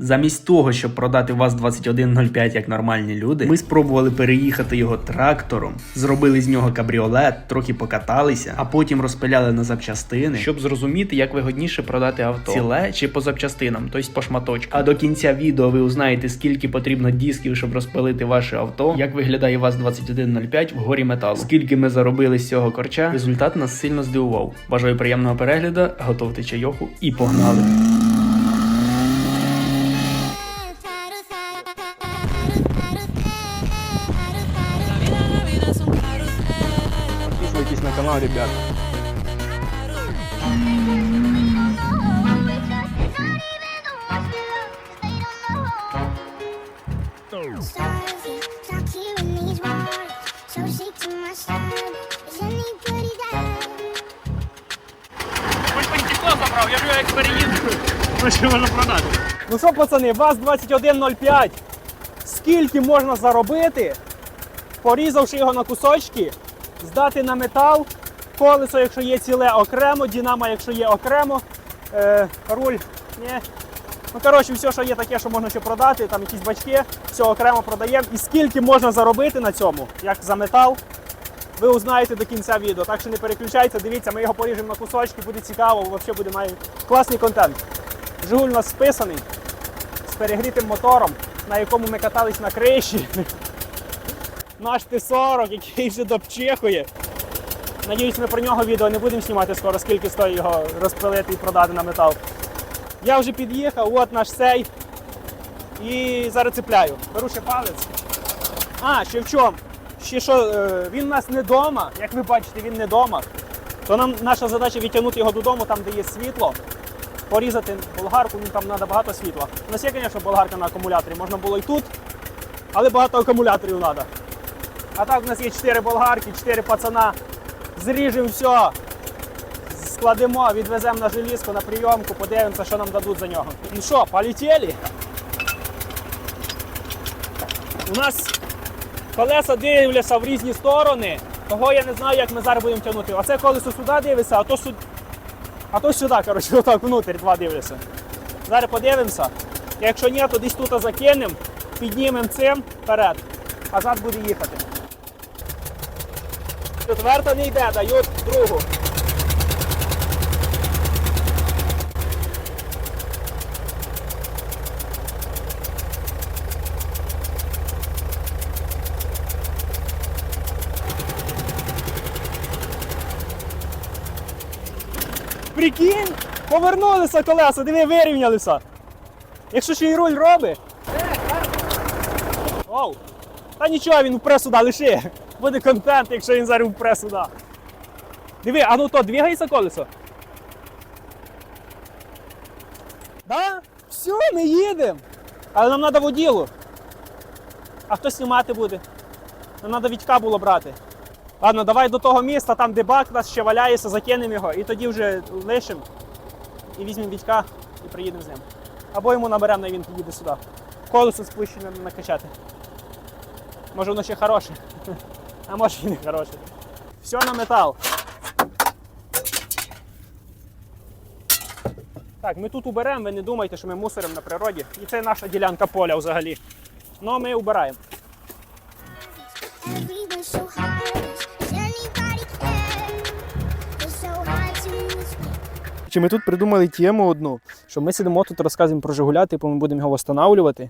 Замість того, щоб продати ВАЗ-2105 як нормальні люди, ми спробували переїхати його трактором, зробили з нього кабріолет, трохи покаталися, а потім розпиляли на запчастини, щоб зрозуміти, як вигодніше продати авто ціле чи по запчастинам, тобто по шматочкам. А до кінця відео ви узнаєте, скільки потрібно дисків, щоб розпилити ваше авто, як виглядає ВАЗ-2105 в горі металу. Скільки ми заробили з цього корча, результат нас сильно здивував. Бажаю приємного перегляду, готовте чайоху і погнали. There? Ну що, пацани, ВАЗ-2105. Скільки можна заробити, порізавши його на кусочки, здати на метал, колесо, якщо є ціле окремо, дінамо, якщо є окремо, е, руль, ні. Ну, коротше, все, що є таке, що можна ще продати, там якісь бачки, все окремо продаємо. І скільки можна заробити на цьому, як за метал, ви узнаєте до кінця відео. Так що не переключайте, дивіться, ми його поріжемо на кусочки, буде цікаво, взагалі буде має класний контент. Жигуль у нас списаний з перегрітим мотором, на якому ми катались на криші. Наш Т-40, який вже допчехує. Надіюсь, ми про нього відео не будемо знімати скоро, скільки стоїть його розпилити і продати на метал. Я вже під'їхав, от наш цей. І зараз цепляю. Беру ще палець. А, ще в чому? Ще що, е, він у нас не вдома, як ви бачите, він не вдома. То нам наша задача відтягнути його додому, там, де є світло порізати болгарку, ну там треба багато світла. У нас є, звісно, болгарка на акумуляторі, можна було і тут, але багато акумуляторів треба. А так у нас є 4 болгарки, 4 пацана. Зріжемо все, складемо, відвеземо на желізку, на прийомку, подивимося, що нам дадуть за нього. Ну що, полетіли? У нас колеса дивляться в різні сторони. Того я не знаю, як ми зараз будемо тягнути. Оце колесо сюди дивиться, а то сюди. А то сюди, коротше, отак внутрі два дивляться. Зараз подивимося. Якщо ні, то десь тут закинемо, піднімемо цим вперед, а зад буде їхати. Четверта не йде, дають другу. Прикинь, повернулися колеса, диви, вирівнялися. Якщо ще й руль робить. Оу. Та нічого, він впре сюди лиши. Буде контент, якщо він зараз впре сюди. Диви, а ну то двигається колесо. Да? Все, ми їдемо. Але нам треба воділу. А хто знімати буде? Нам треба Вітька було брати. Ладно, давай до того міста, там де бак нас ще валяється, закинемо його і тоді вже лишимо і візьмемо Вітька і приїдемо з ним. Або йому наберемо, і він поїде сюди. Колесо спущене накачати. Може воно ще хороше. А може і не хороше. Все на метал. Так, ми тут уберемо, ви не думайте, що ми мусоримо на природі. І це наша ділянка поля взагалі. Ну, ми убираємо. Чи ми тут придумали тему одну, що ми сидимо тут, розказуємо про Жигуля, типу ми будемо його встановлювати.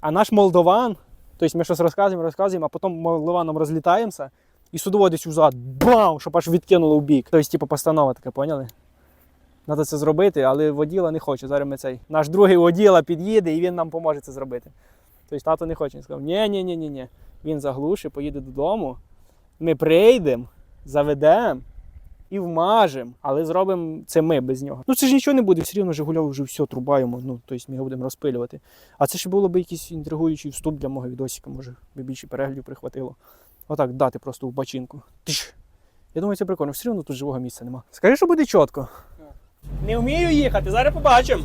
А наш молдован, тобто ми щось розказуємо, розказуємо, а потім молдованом розлітаємося і судово десь узад, бам, щоб аж відкинуло в бік. Тобто, типу, постанова така, поняли? Треба це зробити, але воділа не хоче. Зараз ми цей. Наш другий воділа під'їде і він нам поможе це зробити. Тобто тато не хоче. Він сказав, ні, ні, ні, ні, ні. Він заглушить, поїде додому. Ми прийдемо, заведемо і вмажемо, але зробимо це ми без нього. Ну це ж нічого не буде, все рівно Жигульов вже все трубаємо. Ну, тобто ми його будемо розпилювати. А це ще було б якийсь інтригуючий вступ для мого відосика, може, би більше переглядів прихватило. Отак дати просто в бачинку. Тиш. Я думаю, це прикольно. Все одно тут живого місця нема. Скажи, що буде чітко. Не вмію їхати, зараз побачимо.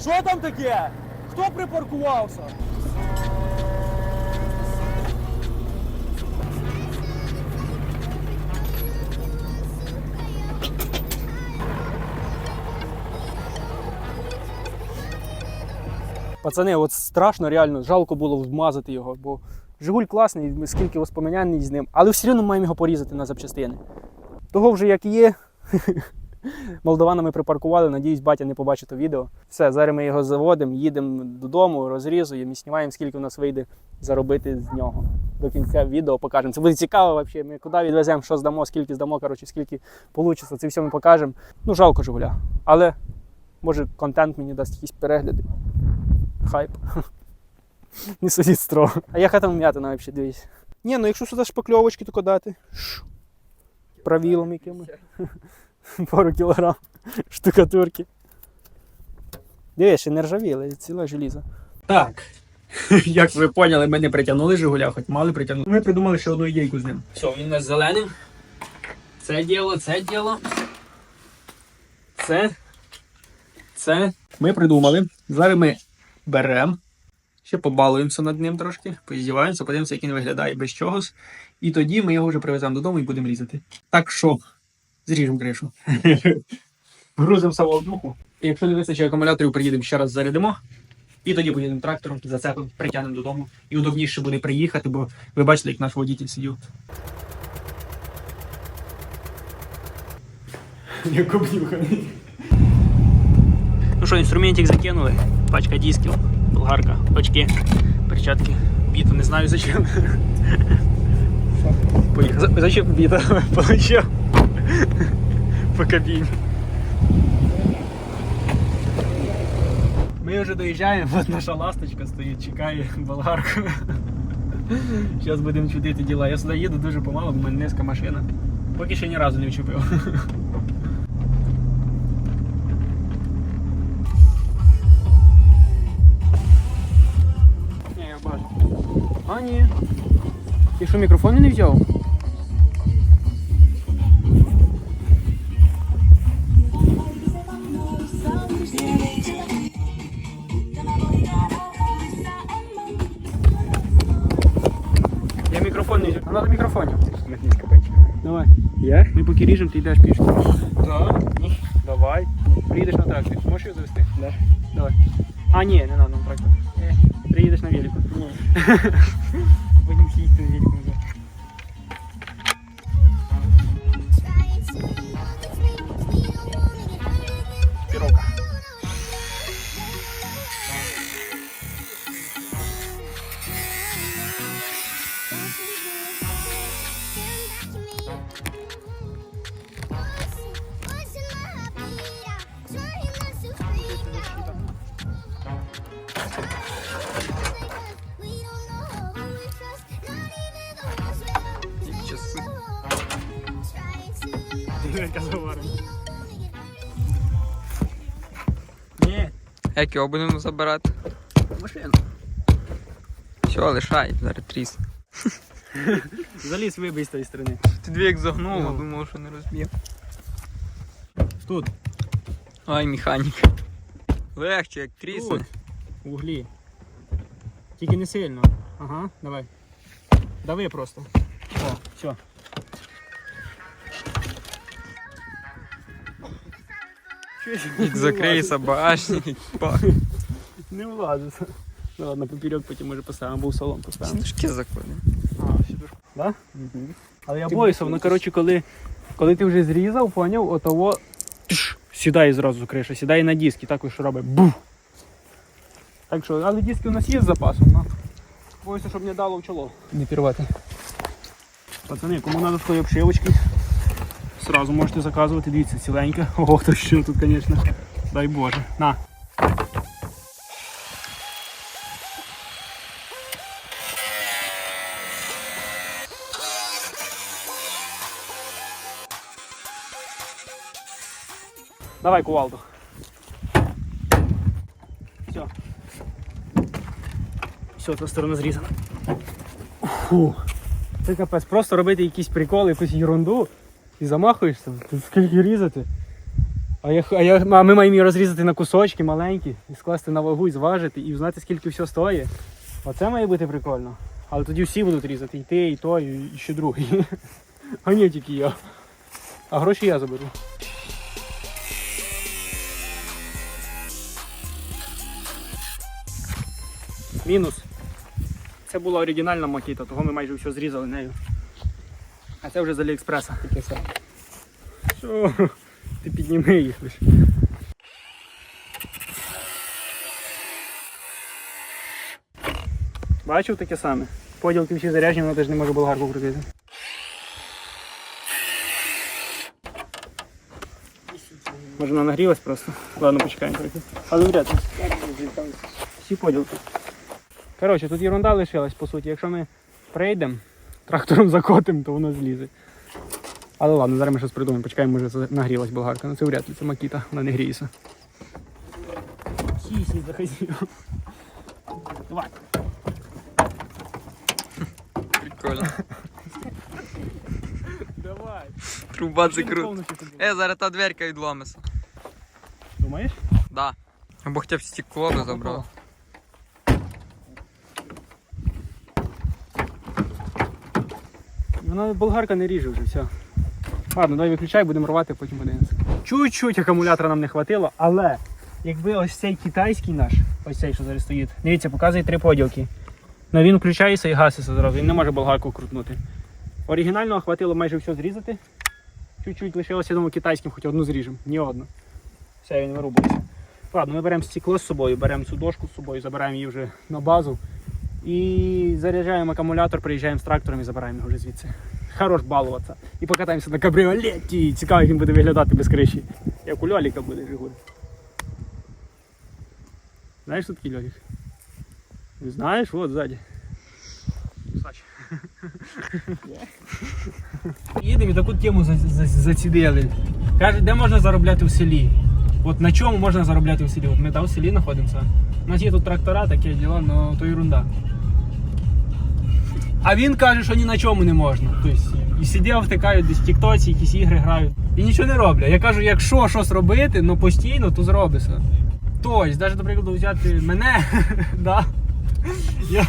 Що там таке? Хто припаркувався? Пацани, от страшно, реально, жалко було вмазати його, бо Жигуль класний, скільки воспоминань з ним, але все одно маємо його порізати на запчастини. Того вже як є. Молдавана ми припаркували, надіюсь, батя не побачить то відео. Все, зараз ми його заводимо, їдемо додому, розрізуємо і знімаємо, скільки у нас вийде заробити з нього. До кінця відео покажемо. Це буде цікаво взагалі. Ми куди відвеземо, що здамо, скільки здамо, коротше, скільки вийде. Це все ми покажемо. Ну, жалко Жигуля. Але може контент мені дасть якісь перегляди. Хайп. Не судіть строго. А яка там м'ятина взагалі, дивись. Ні, ну якщо сюди шпакльовочки, то дати. Правілом якимось. Пару кілограм штукатурки. Дивись, ще не ржавіли, ціле желізо. Так. Як ви поняли, ми не притягнули Жигуля, хоч мали притягнути. Ми придумали ще одну ідейку з ним. Все, він у нас зелений. Це діло, це діло. Це. Це. Ми придумали. Зараз ми беремо. Ще побалуємося над ним трошки, поіздіваємося, подивимося, як він виглядає без чогось. І тоді ми його вже привеземо додому і будемо різати. Так що, зріжемо кришу. Грузимо самообдуху. І якщо не вистачить акумуляторів, приїдемо ще раз зарядимо. І тоді поїдемо трактором, зацепимо, притягнемо додому. І удобніше буде приїхати, бо ви бачите, як наш водитель сидів. Як обнюханий. Що, інструментик закинули. Пачка дисків, болгарка, очки, перчатки. Біта, не знаю зачем. Поїхав. Зачем біта? Получив. По кабіні. Ми вже доїжджаємо, от наша ласточка стоїть, чекає болгарку. Зараз будемо чудити діла. Я сюди їду дуже помало, бо в мене низька машина. Поки ще ні разу не вчепив. А, ні. Ти що, мікрофон не взяв? Я мікрофон не взяв. Надо мікрофонів. Давай. Я? Ми поки ріжемо, ти йдеш пішки. Так. Давай. Приїдеш на тракторі. Можеш його завести? Да. Давай. А, ні, не треба на трактор. Приїдеш на велику. Ні. Будемо їсти на велику вже. Як його будемо забирати? машину. Все, лишай, зараз тріс. Заліз вибий з тої сторони. Ти дві як загнуло, Ну. думав, що не розб'є. Тут, Ай, механік. Легче, як трісне. Тут. в углі. Тільки не сильно. Ага, давай. Дави просто. О, все. Закриється багажник. Па. Не влазиться. Ну ладно, поперек потім може поставимо, або в салон поставимо. Сідушки закладемо. А, сідушку. Да? Але я боюся, воно, коротше, коли, коли ти вже зрізав, поняв, отого тш, сідає зразу криша, сідає на диски, так ось робить. Бух. Так що, але диски у нас є з запасом, ну. Боюся, щоб не дало в чоло. Не пірвати. Пацани, кому треба свої обшивочки, сразу можете заказувати, дивіться, ціленька. Ого, то що тут, звісно. Дай Боже. На. Давай кувалду. Все. Все, та сторона зрізана. Фу. Це капець. Просто робити якісь приколи, якусь ерунду і замахуєшся. Скільки різати. А, я, а, я, а ми маємо її розрізати на кусочки маленькі і скласти на вагу і зважити, і знати, скільки все стоїть. Оце має бути прикольно. Але тоді всі будуть різати, і ти, і той, і ще другий. А ні, тільки я. А гроші я заберу. Мінус. Це була оригінальна макіта, того ми майже все зрізали нею. А це вже з Аліекспреса таке саме. Що? Ти підніми їх лише. Бачив таке саме. Поділки всі заряджені, воно теж не може болгарку крутити. Може вона нагрілась просто. Ладно, почекаємо трохи. Але вряд ли. Всі поділки. Коротше, тут ерунда лишилась, по суті. Якщо ми прийдемо, трактором закотимо, то воно злізе. Але ладно, зараз ми щось придумаємо, почекаємо, може нагрілась болгарка. Ну це вряд ли, це макіта, вона не гріється. Сісі захотів. Давай. Прикольно. Давай. Труба це круто. Е, зараз та дверка відломиться. Думаєш? Да. Або хоча б стекло би забрав. Вона болгарка не ріже вже, все. Ладно, давай виключай, будемо рвати, потім подивимося. Чуть-чуть акумулятора нам не хватило, але якби ось цей китайський наш, ось цей, що зараз стоїть, дивіться, показує три поділки. Ну він включається і гаситься зразу, він не може болгарку крутнути. Оригінального хватило майже все зрізати. Чуть-чуть лишилося, я думаю, китайським, хоч одну зріжемо, ні одну. Все, він вирубується. Ладно, ми беремо стекло з собою, беремо цю дошку з собою, забираємо її вже на базу. І заряджаємо акумулятор, приїжджаємо з трактором і забираємо його вже звідси. Хорош балуватися. І покатаємося на кабріолеті. Цікаво, як він буде виглядати без криші. Як у Льоліка буде Жигуль. Знаєш, що такий Льолік? Не знаєш? от ззаді. Їдемо і таку тему за- за- зацідили. Каже, де можна заробляти в селі? От на чому можна заробляти в селі? От ми там в селі знаходимося. У нас є тут трактора, таке діло, але то ерунда. А він каже, що ні на чому не можна. Тобто, і сидять, втикають десь в тіктоці, якісь ігри грають. І нічого не роблять. Я кажу, якщо щось робити, ну постійно, то зробиться. Тобто, навіть, до прикладу, взяти мене, да. Я,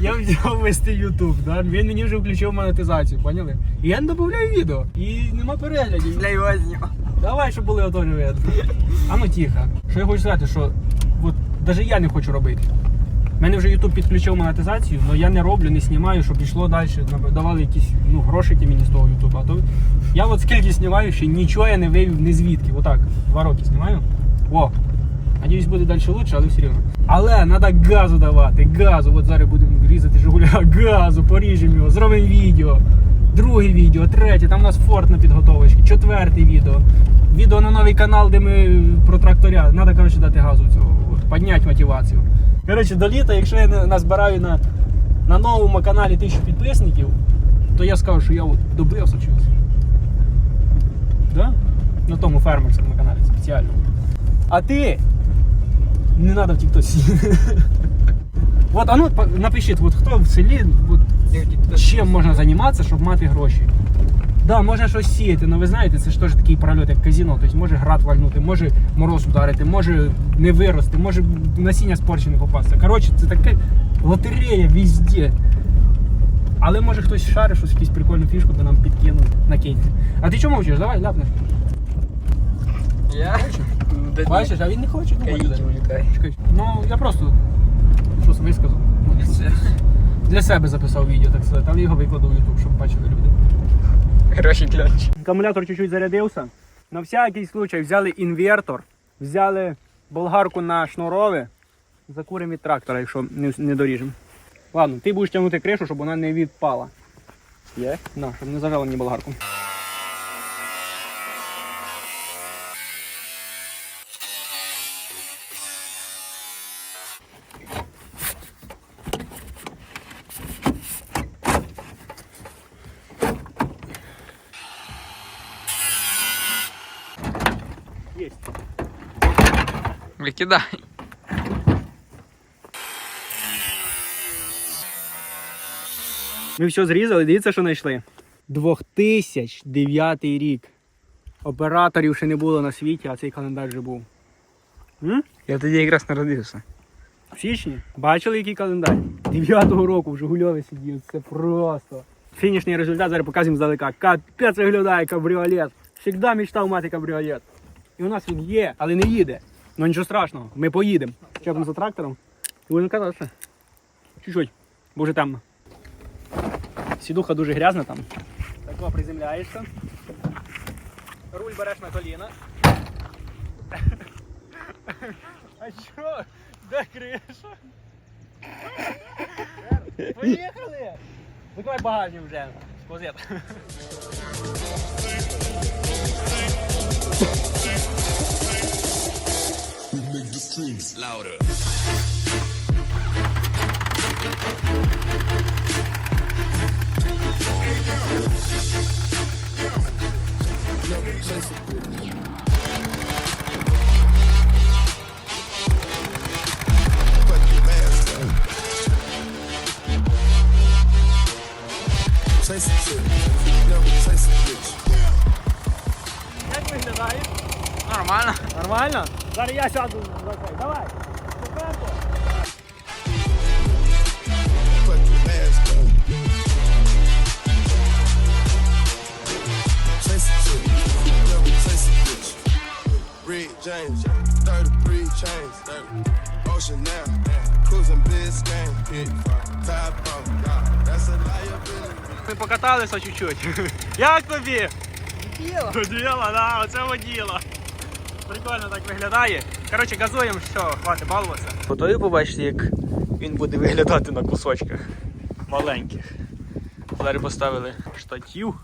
я взяв вести YouTube, да? він мені вже включив монетизацію, поняли? І я не додаю відео. І нема переглядів. Для його. Давай, щоб були ото видно. А ну тихо. Що я хочу сказати, що от навіть я не хочу робити. У Мене вже YouTube підключив монетизацію, але я не роблю, не знімаю, щоб йшло далі. Давали якісь ну, грошики мені з того YouTube. А то я от скільки знімаю, ще нічого я не вивів ні звідки. Отак, два роки знімаю. О! Надіюсь, буде далі краще, але все рівно. Але треба газу давати, газу. От зараз будемо різати Жигуля, газу, поріжемо його, зробимо відео. Друге відео, третє, там у нас форт на підготовочці, четверте відео. Відео на новий канал, де ми про тракторя. Треба, коротше, дати газу цього, підняти мотивацію. Коротше, до літа, якщо я назбираю на, на новому каналі тисячу підписників, то я скажу, що я от добився чогось. Да? На тому фермерському каналі спеціально. А ти не треба в тіктосі. От, а ну напишіть, от хто в селі, чим можна займатися, щоб мати гроші. Да, можна щось сіяти, але ви знаєте, це ж теж такий прольот, як казіно. Тобто може град вальнути, може мороз ударити, може не вирости, може насіння спорче не попасти. Коротше, це така лотерея везде. Але може хтось шарить, щось якусь прикольну фішку би нам підкинув на кейті. А ти чому мовчиш? Давай, ляпнеш. Я? Бачиш, а він не хоче, ну. Чекай. Ну, я просто щось висказав. Для себе записав відео, так сказати, але його викладу в YouTube, щоб бачили люди. Гроші ключ. Акумулятор чуть-чуть зарядився. На всякий случай взяли інвертор, взяли болгарку на шнурове, закуримо від трактора, якщо не, не доріжемо. Ладно, ти будеш тягнути кришу, щоб вона не відпала. Є? На, щоб не зажала мені болгарку. Єсть. Викидай. Ми все зрізали, дивіться, що знайшли. 2009 рік. Операторів ще не було на світі, а цей календар вже був. М? Я тоді якраз народився. В січні? Бачили, який календар? 9-го року в Жигульові сидів. Це просто. Фінішний результат зараз показуємо здалека. Капець виглядає кабріолет. Всегда мечтав мати кабріолет. І у нас він є, але не їде. Ну нічого страшного, ми поїдемо. Чепимо за трактором. Будемо кататися. Чуть-чуть, бо вже темно. Сідуха дуже грязна там. Тако приземляєшся. Руль береш на коліна. А що? Де криша? Поїхали! Закривай багажник вже. Склозет. Chase a chick, never chase a bitch. Як виглядаєш? Нормально. Нормально? Зараз я сяду цей. Давай. Bitch. Red James, 33 chains, 30. Ocean now, cruising Biscayne, hit top off. That's a liability. Ми покаталися чуть-чуть. Як тобі? Воділо. Воділо, да, оце воділо. Прикольно так виглядає. Коротше, газуємо, все, хватить балуватися. Готові побачити, як він буде виглядати на кусочках маленьких. Зараз поставили штатів.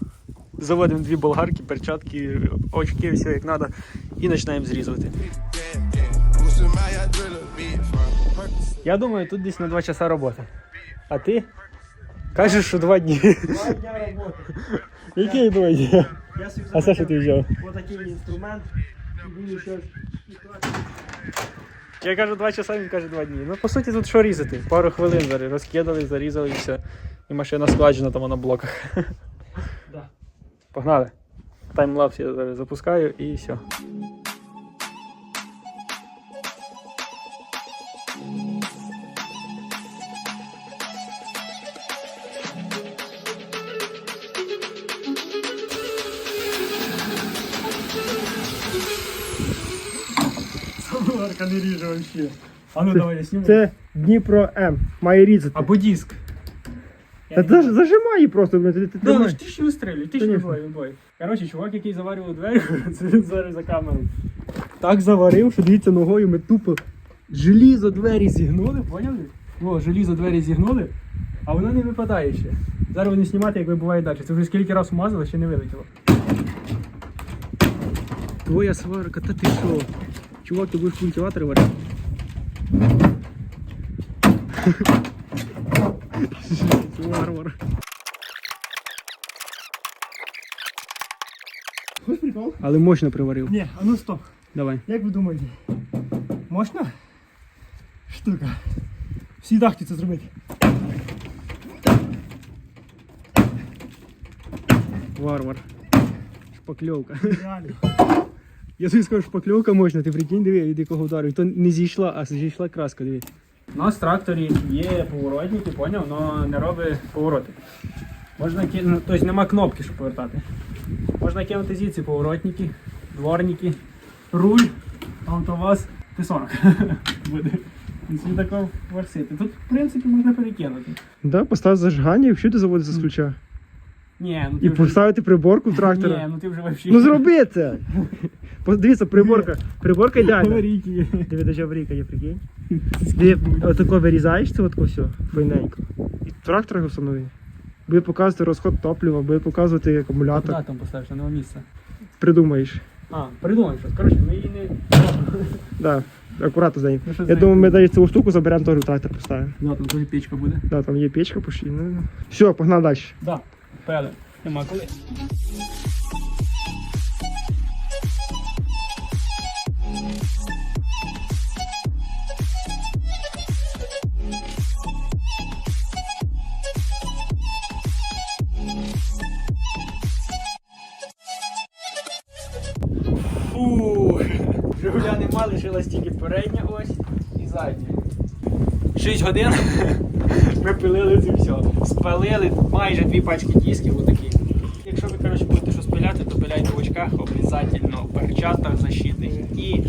Заводимо дві болгарки, перчатки, очки, все як треба. І починаємо зрізувати. Я думаю, тут десь на два часа роботи. А ти? Кажеш, що два дні. Два дня роботи. Які два дні? Я А це що ти взяв? Отакий інструмент. Буду щось. Я кажу два часа, він каже два дні. Ну, по суті, тут що різати? Пару хвилин зараз розкидали, зарізали і все. І машина складжена там на блоках. Да. Погнали. Таймлапс я зараз запускаю і все. Самоварка не ріже взагалі. А ну давай я сніму. Це Дніпро М. Має різати. Або диск. Та заж- зажимай її просто. блін, Ти, ти, Да, ну тримай. ж ти ж вистрілюй, ти ж Конечно. відбой, відбой. Коротше, чувак, який заварював двері, це він зараз за камерою. Так заварив, що дивіться ногою, ми тупо желізо двері зігнули, поняли? О, желізо двері зігнули, а воно не випадає ще. Зараз вони знімати, як вибуває далі. Це вже скільки разів мазали, ще не вилетіло. Твоя сварка, та ти що? Чувак, ти будеш культиватор варити? Варвар. Хоч прикол? Але мощно приварив. Ні, а ну стоп. Давай. Як ви думаєте? Можна? Штука. Всі дахті це зробити. Варвар. Шпакльовка. Реально. Я тобі скажу, шпакльовка можна, ти прикинь, диви, від якого удару. І то не зійшла, а зійшла краска, диви. У нас в тракторі є поворотники, поняв, але не робить повороти. Можна кинути, тобто нема кнопки, щоб повертати. Можна кинути звідси поворотники, дворники, руль, а от у вас Т-40 буде. І собі тако. Тут, в принципі, можна перекинути. Да, постав зажигання і взагалі заводиться з ключа. Ні, ну ти І вже... поставити приборку в Ні, ну ти вже вообще... Ну зроби це! Дивіться, приборка. Приборка ідеальна. Аварійки. Диви, даже аварійка є, прикинь. Ти отако вирізаєш це отко все, файненько. І трактор його встанови. Буде показувати розход топлива, буде показувати акумулятор. Куди там поставиш, на нове місце? Придумаєш. А, придумай щось. Коротше, ми її не. Да, акуратно з нею. Ну, що Я нею думаю, ми навіть цю штуку заберемо теж в трактор поставимо. Да, там теж печка буде. Да, там є печка пошли. Ну, все, погнали далі. Да, пели. Нема коли. Фух. Жигуля нема, лишилась тільки передня ось і задня. 6 годин ми пилили це все. Спалили майже дві пачки дисків отакі. Якщо ви коротше, будете щось пиляти, то пиляйте в очках обов'язательно, в перчатках защитних. І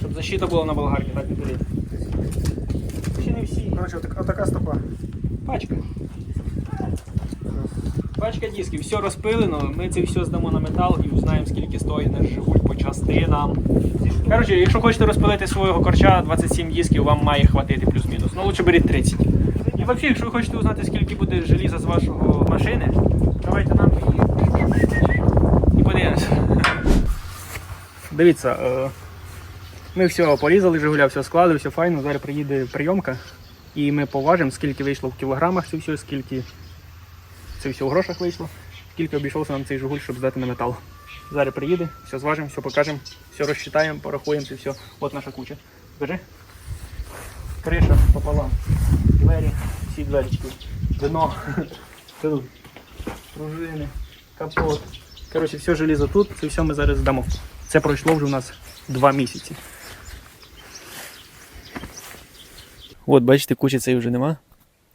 щоб защита була на болгарці, так не пилити. Ще не всі. Коротше, отак, отака стопа. Пачка. Пачка дисків, все розпилено. Ми це все здамо на метал і узнаємо, скільки стоїть наш Жигуль по частинам. Коротше, якщо хочете розпилити свого корча, 27 дисків вам має хватити плюс-мінус. Ну лучше беріть 30. І взагалі, якщо ви хочете узнати, скільки буде желіза з вашого машини, давайте нам і, і подивимося. Дивіться, е, ми все порізали, Жигуля, все склали, все файно. Зараз приїде прийомка. І ми поважимо, скільки вийшло в кілограмах це все, скільки це все в грошах вийшло, скільки обійшовся нам цей Жигуль, щоб здати на метал. Зараз приїде, все зважимо, все покажемо, все розчитаємо, порахуємо це все. От наша куча. Скажи. Криша пополам. Двері, всі дверечки. Дно. Пружини, капот. Коротше, все желізо тут, це все ми зараз здамо. Це пройшло вже у нас два місяці. От, бачите, кучі цієї вже нема.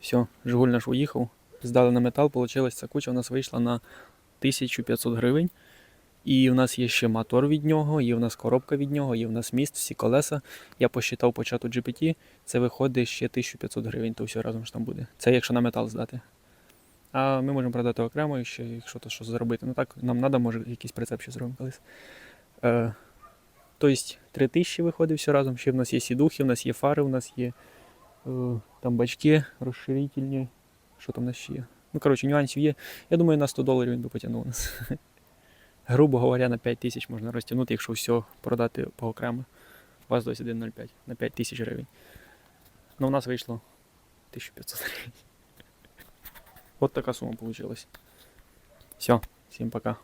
Все, Жигуль наш уїхав. Здали на метал, вийшла ця куча у нас вийшла на 1500 гривень. І в нас є ще мотор від нього, є в нас коробка від нього, є в нас міст, всі колеса. Я посчитав по чату GPT, це виходить ще 1500 гривень, то все разом ж там буде. Це якщо на метал здати. А ми можемо продати окремо, ще, якщо то щось зробити. Ну так, нам треба, може, якийсь прицеп ще зробимо колись. Е, тобто 3000 виходить все разом. Ще в нас є сідухи, в нас є фари, у нас є е, там бачки розширительні. Що там у нас ще є? Ну, коротше, нюансів є. Я думаю, на 100 доларів він би потягнув нас. Грубо говоря, на 5 тисяч можна розтягнути, якщо все продати по окремо. У вас досі 1,05 на 5 тисяч гривень. Ну, у нас вийшло 1500 гривень. От така сума вийшла. Все, всім пока.